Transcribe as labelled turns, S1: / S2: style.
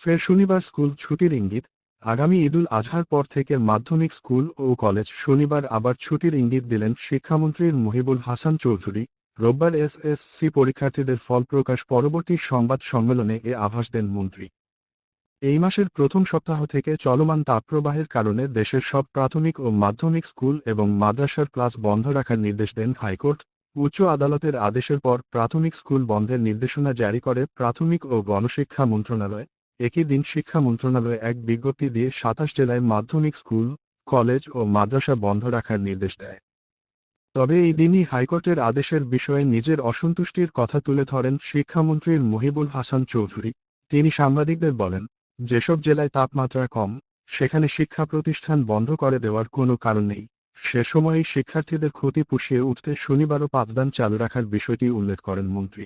S1: ফের শনিবার স্কুল ছুটির ইঙ্গিত, আগামী ঈদুল আজহার পর থেকে মাধ্যমিক স্কুল ও কলেজ শনিবার আবার ছুটির ইঙ্গিত দিলেন শিক্ষামন্ত্রীর মহিবুল হাসান চৌধুরী। রোববার এসএসসি পরীক্ষার্থীদের ফল প্রকাশ পরবর্তী সংবাদ সম্মেলনে এ আভাস দেন মন্ত্রী। এই মাসের প্রথম সপ্তাহ থেকে চলমান তাপপ্রবাহের কারণে দেশের সব প্রাথমিক ও মাধ্যমিক স্কুল এবং মাদ্রাসার ক্লাস বন্ধ রাখার নির্দেশ দেন হাইকোর্ট। উচ্চ আদালতের আদেশের পর প্রাথমিক স্কুল বন্ধের নির্দেশনা জারি করে প্রাথমিক ও গণশিক্ষা মন্ত্রণালয়। একই দিন শিক্ষা মন্ত্রণালয় এক বিজ্ঞপ্তি দিয়ে সাতাশ জেলায় মাধ্যমিক স্কুল, কলেজ ও মাদ্রাসা বন্ধ রাখার নির্দেশ দেয়। তবে এই দিনই হাইকোর্টের আদেশের বিষয়ে নিজের অসন্তুষ্টির কথা তুলে ধরেন শিক্ষামন্ত্রীর মহিবুল হাসান চৌধুরী। তিনি সাংবাদিকদের বলেন, যেসব জেলায় তাপমাত্রা কম, সেখানে শিক্ষা প্রতিষ্ঠান বন্ধ করে দেওয়ার কোনো কারণ নেই। সে সময় শিক্ষার্থীদের ক্ষতি পুষিয়ে উঠতে শনিবারও পাঠদান চালু রাখার বিষয়টি উল্লেখ করেন মন্ত্রী।